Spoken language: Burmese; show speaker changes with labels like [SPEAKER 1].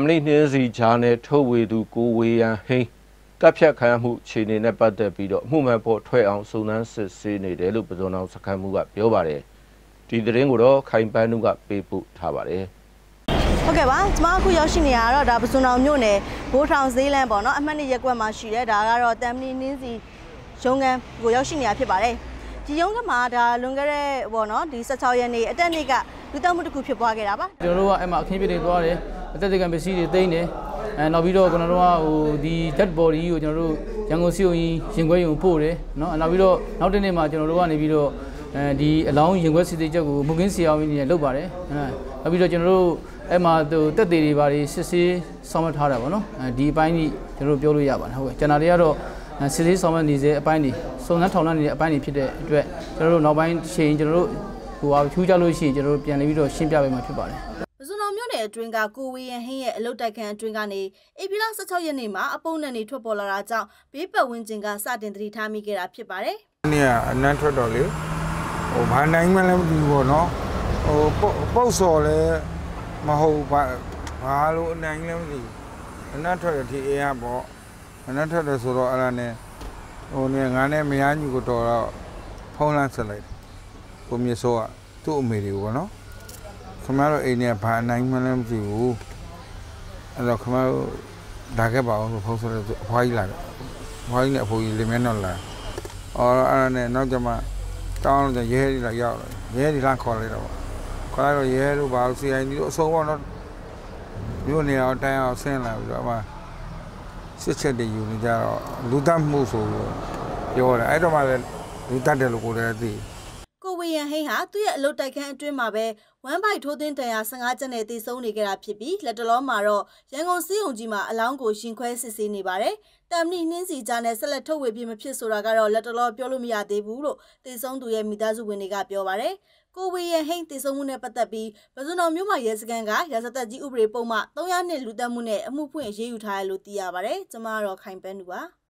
[SPEAKER 1] မဏိနှင်းစီဂျာနယ်ထုတ်ဝေသူကိုဝေယံဟိန်းတပ်ဖြတ်ခံရမှုခြေအနေနဲ့ပတ်သက်ပြီးတော့အမှုမှန်ပေါ်ထွက်အောင်စုံစမ်းစစ်ဆေးနေတယ်လို့ပဇွန်အောင်စခန်းမှုကပြောပါတယ်ဒီသတင်းကိုတော့ခိုင်ပန်းနုကပေးပို့ထားပါတယ်
[SPEAKER 2] ဟုတ်ကဲ့ပါကျမအခုရောက်ရှိနေရတော့ဒါပစုံအောင်မြို့နယ်ဘိုးထောင်ဈေးလမ်းပေါ့နော်အမှတ်နှစ်ရက်ကွက်မှာရှိတယ်ဒါကတော့တမ်မနီနင်းစီရုံးခန်းကိုရောက်ရှိနေရဖြစ်ပါတယ်ဒီရုံးခန်းမှာဒါလွန်ခဲ့တဲ့ပေါ့နော်ဒီ16ရက်နေ့အတက်နေ့ကလူတက်မှုတစ်ခုဖြစ်ပွားခဲ့တာပါ
[SPEAKER 3] ကျွန်တော်တို့ကအဲ့မှာအခင်းပြတွေသွားတယ် အသက်တွေကံပစ္စည်းတွေသိမ်းတယ်အဲနောက်ပြီးတော့ကျွန်တော်တို့ကဟိုဒီ dead body ကိုကျွန်တော်တို့ရန်ကုန်စီယုံရင်ရင်ခွဲရုံပို့တယ်เนาะနောက်ပြီးတော့နောက်တစ်နေ့မှာကျွန်တော်တို့ကနေပြီးတော့အဲဒီအလောင်းရင်ခွဲစစ်သေးချက်ကိုမုကင်းစီအောင်ကြီးနဲ့လုပ်ပါတယ်အဲနောက်ပြီးတော့ကျွန်တော်တို့အဲ့မှာဟိုတက်သေးတွေဘာတွေစစ်ဆေးဆောင်ရွက်ထားတာပေါ့နော်အဲဒီအပိုင်းကြီးကျွန်တော်တို့ပြောလို့ရပါတယ်ဟုတ်ကဲ့ကျွန်တော်တွေကတော့စစ်ဆေးဆောင်ရွက်နေစေအပိုင်းတွေစုံစမ်းထောင်နှံနေတဲ့အပိုင်းတွေဖြစ်တဲ့အတွက်ကျွန်တော်တို့နောက်ပိုင်းချိန်ကျွန်တော်တို့ဟိုဟာထူးကြလို့ရှိရင်ကျွန်တော်တို့ပြန်လည်ပြီးတော့ရှင်းပြပေးမှာဖြစ်ပါတယ်
[SPEAKER 2] ပစုံအောင်မြို့နယ်အတွင်းကကိုဝေယံဟင်းရဲ့အလုတ်တိုက်ခန်းအတွင်းကနေဧပြီလ16ရက်နေ့မှာအပုံနဲ့နေထွက်ပေါ်လာတာကြောင့်ဘေးပတ်ဝန်းကျင်ကစတင်သတိထားမိခဲ့တာဖြစ်ပါတယ်
[SPEAKER 4] နေ့ကအနန်းထွက်တော့လေဟိုဘာနိုင်မှလည်းမသိဘူးပေါ့နော်ဟိုပုတ်ပုတ်စော်လည်းမဟုတ်ဘာဘာလို့အနိုင်လည်းမသိဘူးအနန်းထွက်တယ်ဒီအေးရပေါ့အနန်းထွက်တယ်ဆိုတော့အဲ့ဒါနဲ့ဟိုနေငါနဲ့မယားညီကိုတော်တော့ဖုန်းလန်းဆက်လိုက်ကိုမြေစောကသူ့အမေတွေကိုပေါ့နော် ခမရတို့အိမ်เนี่ยဘာနိုင်မှလည်းမသိဘူးအဲ့တော့ခမရတို့ဒါခဲ့ပါအောင်လို့ဖုန်းဆက်လို့အဖွားကြီးလာတယ်အဖွားကြီးနဲ့အဖိုးကြီးလင်မဲတော့လာ အော်အဲ့ဒါနဲ့နောက်ကျမှတောင်းလို့ရဲဒီလာရောက်လာရဲဒီလာခေါ်လိုက်တော့ခေါ်လိုက်တော့ရဲတို့ဘာလို့ CID တို့အစုံပေါ့နော်မြို့နေအောင်တိုင်းအောင်ဆင်းလာပြီးတော့အမှစစ်ချက်တွေယူနေကြတော့လူတတ်မှုဆိုလို့ပြောတယ်အဲ့တော့မှလည်းလူတတ်တယ်လို့ကိုယ်လည်းသိ
[SPEAKER 2] ကို ဝေယံဟိန်းဟာသူ့ရဲ့အလုတ်တိုက်ခန်းအတွင်းမှာပဲဝမ်ဘိုက်ထိုးသွင်းတန်ရာ15ကျပ်နဲ့တည်ဆုံနေကြတာဖြစ်ပြီးလက်တလုံးမှာတော့ရန်ကုန်စီးုံကြီးမှာအလောင်းကိုရှင်ခွဲစစ်ဆေးနေပါတယ်။တမ်နီနှင်းစီကြားနဲ့ဆက်လက်ထုတ်ဝေပြမဖြစ်ဆိုတာကတော့လက်တလုံးပြောလို့မရသေးဘူးလို့တည်ဆုံသူရဲ့မိသားစုဝင်တွေကပြောပါတယ်။ကိုဝေယံဟိန်းတည်ဆုံမှုနဲ့ပတ်သက်ပြီးပဇွန်တော်မြို့မှာရဲစခန်းကရာဇသက်ကြီးဥပဒေပုံမှ300နှစ်လူတက်မှုနဲ့အမှုဖွင့်အရေးယူထားရလို့သိရပါတယ်။ကျွန်မကတော့ခိုင်ပန်းသူပါ။